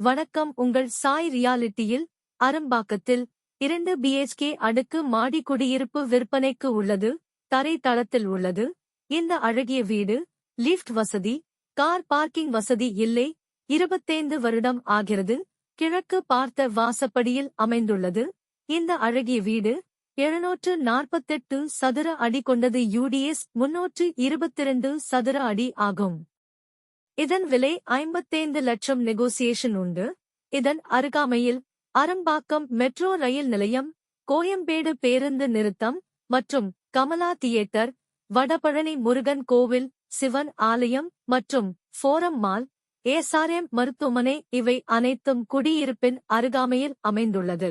வணக்கம். உங்கள் சாய் ரியாலிட்டியில் அரும்பாக்கத்தில் இரண்டு பிஎச்கே அடுக்கு மாடி குடியிருப்பு விற்பனைக்கு உள்ளது தரை தளத்தில் உள்ளது இந்த அழகிய வீடு லிஃப்ட் வசதி கார் பார்க்கிங் வசதி இல்லை இருபத்தைந்து வருடம் ஆகிறது கிழக்கு பார்த்த வாசப்படியில் அமைந்துள்ளது இந்த அழகிய வீடு எழுநூற்று நாற்பத்தெட்டு சதுர அடி கொண்டது யூடிஎஸ் முன்னூற்று இருபத்திரண்டு சதுர அடி ஆகும். இதன் விலை ஐம்பத்தைந்து லட்சம் நெகோசியேஷன் உண்டு. இதன் அருகாமையில் அரம்பாக்கம் மெட்ரோ ரயில் நிலையம் கோயம்பேடு பேருந்து நிறுத்தம் மற்றும் கமலா தியேட்டர் வடபழனி முருகன் கோவில் சிவன் ஆலயம் மற்றும் ஃபோரம் மால் ஏசாரேம் மருத்துவமனை இவை அனைத்தும் குடியிருப்பின் அருகாமையில் அமைந்துள்ளது.